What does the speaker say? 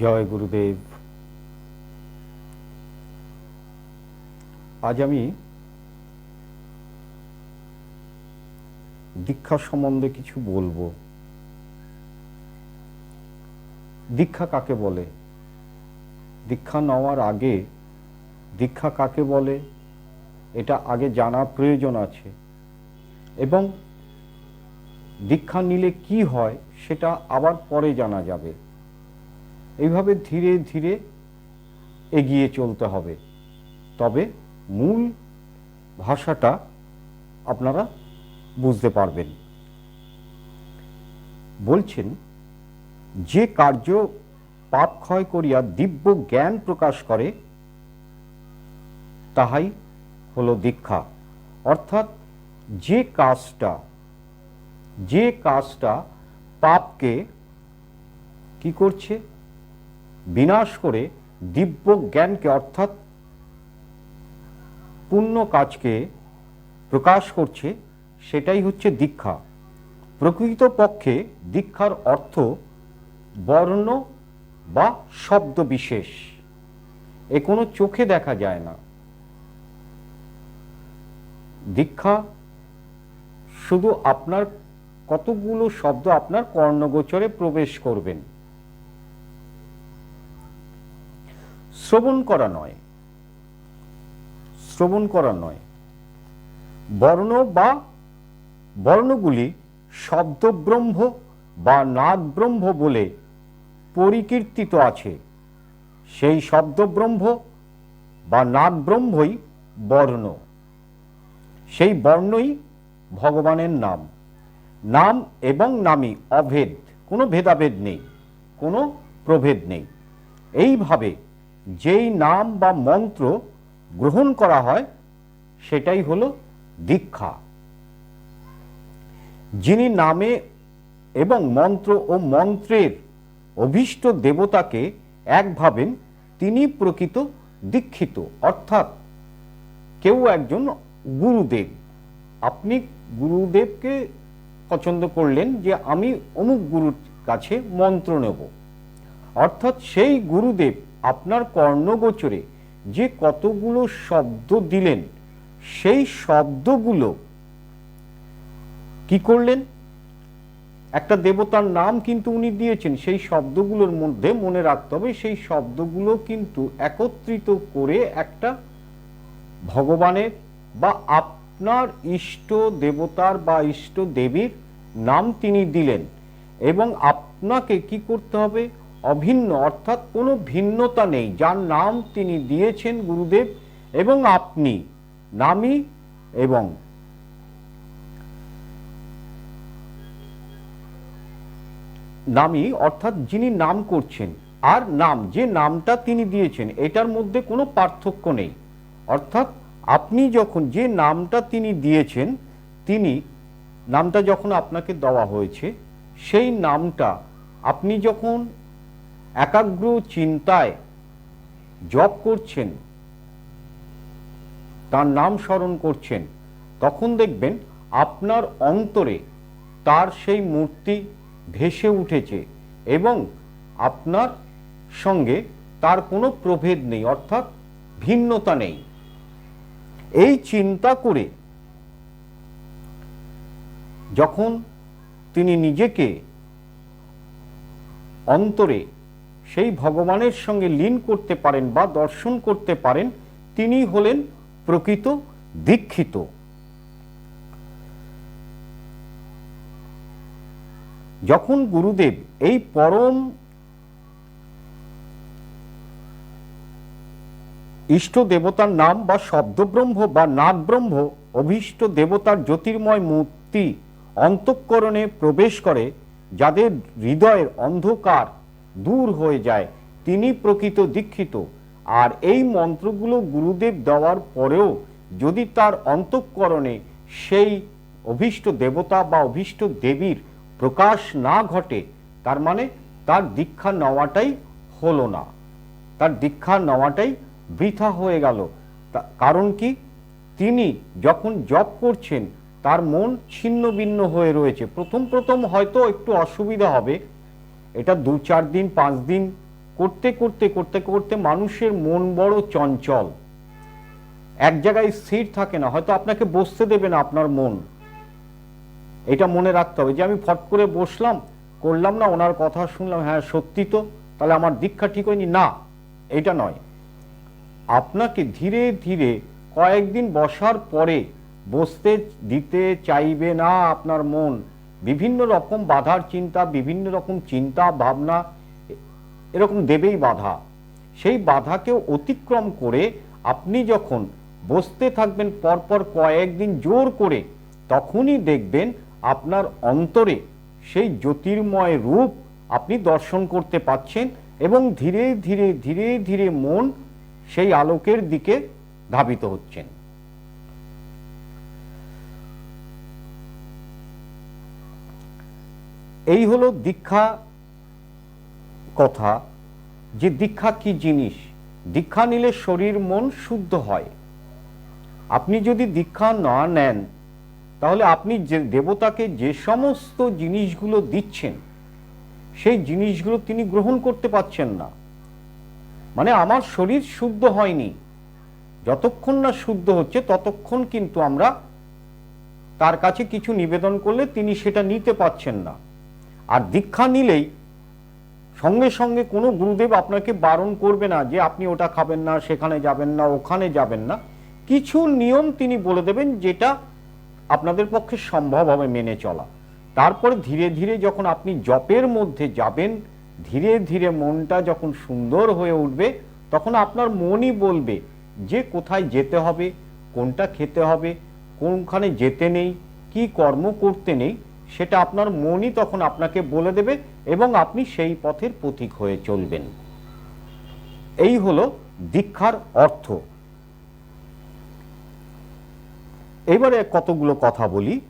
জয় গুরুদেব। আজ আমি দীক্ষা সম্বন্ধে কিছু বলব। দীক্ষা কাকে বলে? দীক্ষা নেওয়ার আগে দীক্ষা কাকে বলে? এটা আগে জানা প্রয়োজন আছে। এবং দীক্ষা নিলে কি হয় সেটা আবার পরে জানা যাবে। এইভাবে ধীরে ধীরে এগিয়ে চলতে হবে। তবে মূল ভাষাটা আপনারা বুঝতে পারবেন। বলছেন, যে কার্য পাপ ক্ষয় করিয়া দিব্য জ্ঞান প্রকাশ করে, তাহাই হলো দীক্ষা। অর্থাৎ যে কাজটা যে কাজটা পাপকে কি করছে? বিনাশ করে দিব্য জ্ঞানকে অর্থাৎ পূর্ণ কাজকে প্রকাশ করছে, সেটাই হচ্ছে দীক্ষা। প্রকৃত পক্ষে দীক্ষার অর্থ বর্ণ বা শব্দ বিশেষ। এ কোনো চোখে দেখা যায় না। দীক্ষা শুধু আপনার কতগুলো শব্দ আপনার কর্ণগোচরে প্রবেশ করবেন। শ্রবণ করা নয়। শ্রবণ করা নয়। বর্ণ বা বর্ণগুলি শব্দব্রহ্ম বা নাদব্রহ্ম বলে পরিকীর্তিত আছে। সেই শব্দব্রহ্ম বা নাদব্রহ্মই বর্ণ। সেই বর্ণই ভগবানের নাম। নাম এবং নামই অভেদ। কোনো ভেদাভেদ নেই, কোনো প্রভেদ নেই। এইভাবে যেই নাম বা মন্ত্র গ্রহণ করা হয়, সেটাই হলো দীক্ষা। যিনি নামে এবং মন্ত্র ও মন্ত্রের অভীষ্ট দেবতাকে এক ভাবেন, তিনি প্রকৃত দীক্ষিত। অর্থাৎ কেউ একজন গুরুদেব। আপনি গুরুদেবকে পছন্দ করলেন যে আমি অমুক গুরুর কাছে মন্ত্র নেব। অর্থাৎ সেই গুরুদেব আপনার কর্ণগোচরে যে কতগুলো শব্দ দিলেন, সেই শব্দগুলো কি করলেন? একটা দেবতার নাম কিন্তু উনি দিয়েছেন, সেই শব্দগুলোর মধ্যে মনে রাখতে হবে, সেই শব্দগুলো কিন্তু একত্রিত করে একটা ভগবানের বা আপনার ইষ্ট দেবতার বা ইষ্ট দেবীর নাম তিনি দিলেন এবং আপনাকে কি করতে হবে? অভিন্ন, অর্থাৎ কোনো ভিন্নতা নেই। যার নাম তিনি দিয়েছেন গুরুদেব এবং আপনি, নামই এবং। নামই, অর্থাৎ যিনি নাম করছেন। আর নাম, যে নামটা তিনি দিয়েছেন, এটার মধ্যে কোনো পার্থক্য নেই। অর্থাৎ আপনি যখন যে নামটা তিনি দিয়েছেন, তিনি, নামটা যখন আপনাকে দেওয়া হয়েছে, সেই নামটা আপনি যখন একাগ্র চিন্তায় জপ করছেন, তার নাম স্মরণ করছেন, তখন দেখবেন আপনার অন্তরে তার সেই মূর্তি ভেসে উঠেছে এবং আপনার সঙ্গে তার কোনো প্রভেদ নেই, অর্থাৎ ভিন্নতা নেই। এই চিন্তা করে যখন তিনি নিজেকে অন্তরে সেই ভগবানের সঙ্গে লীন করতে পারেন বা দর্শন করতে পারেন, তিনি হলেন প্রকৃত দীক্ষিত। যখন গুরুদেব এই পরম ইষ্ট দেবতার নাম বা শব্দব্রহ্ম বা নাগব্রহ্ম অভীষ্ট দেবতার জ্যোতির্ময় মূর্তি অন্তঃকরণে প্রবেশ করে, যাদের হৃদয়ের অন্ধকার দূর হয়ে যায়। তিনি প্রকৃত দীক্ষিত। আর এই মন্ত্রগুলো গুরুদেব দেওয়ার পরেও যদি তার অন্তঃকরণে সেই অভীষ্ট দেবতা বা অভীষ্ট দেবীর প্রকাশ না ঘটে, তার মানে তার দীক্ষা নেওয়াটাই হলো না। তার দীক্ষা নেওয়াটাই বৃথা হয়ে গেল। কারণ কি? তিনি যখন জপ করছেন, তার মন ছিন্ন ভিন্ন হয়ে রয়েছে। প্রথম প্রথম হয়তো একটু অসুবিধা হবে এটা দু চার দিন, পাঁচ দিন করতে করতে করতে করতে মানুষের মন বড় চঞ্চল। এক জায়গায় স্থির থাকে না, হয়তো আপনাকে বসতে দেবে না আপনার মন। এটা মনে রাখতে হবে যে আমি ফট করে বসলাম, করলাম না, ওনার কথা শুনলাম হ্যাঁ সত্যি তো, তাহলে আমার দীক্ষা ঠিক হয়নি। না, এটা নয়। আপনাকে ধীরে ধীরে কয়েকদিন বসার পরে বসতে দিতে চাইবে না আপনার মন। বিভিন্ন রকম বাধার চিন্তা, বিভিন্ন রকম চিন্তা, ভাবনা, এরকম দেবেই বাধা। সেই বাধাকেও অতিক্রম করে আপনি যখন বসতে থাকবেন পরপর কয়েকদিন জোর করে, তখনই দেখবেন আপনার অন্তরে সেই জ্যোতির্ময় রূপ আপনি দর্শন করতে পাচ্ছেন এবং ধীরে ধীরে ধীরে ধীরে মন সেই আলোকের দিকে ধাবিত হচ্ছেন। এই হলো দীক্ষা কথা যে দীক্ষা কি জিনিস? দীক্ষা নিলে শরীর, মন শুদ্ধ হয়। আপনি যদি দীক্ষা না নেন, তাহলে আপনি যে দেবতাকে যে সমস্ত জিনিসগুলো দিচ্ছেন, সেই জিনিসগুলো তিনি গ্রহণ করতে পারছেন না। মানে আমার শরীর শুদ্ধ হয়নি। যতক্ষণ না শুদ্ধ হচ্ছে, ততক্ষণ কিন্তু আমরা তার কাছে কিছু নিবেদন করলে তিনি সেটা নিতে পারছেন না। আর দীক্ষা নিলেই সঙ্গে সঙ্গে কোনো গুরুদেব আপনাকে বারণ করবে না যে আপনি ওটা খাবেন না, সেখানে যাবেন না, ওখানে যাবেন না। কিছু নিয়ম তিনি বলে দেবেন যেটা আপনাদের পক্ষে সম্ভব হবে মেনে চলা। তারপরে ধীরে ধীরে যখন আপনি জপের মধ্যে যাবেন, ধীরে ধীরে মনটা যখন সুন্দর হয়ে উঠবে, তখন আপনার মনই বলবে যে কোথায় যেতে হবে, কোনটা খেতে হবে, কোনখানে যেতে নেই, কি কর্ম করতে নেই। সেটা আপনার মনই তখন আপনাকে বলে দেবে এবং আপনি সেই পথের পথিক হয়ে চলবেন। এই হলো দীক্ষার অর্থ। এবারে কতগুলো কথা বলি।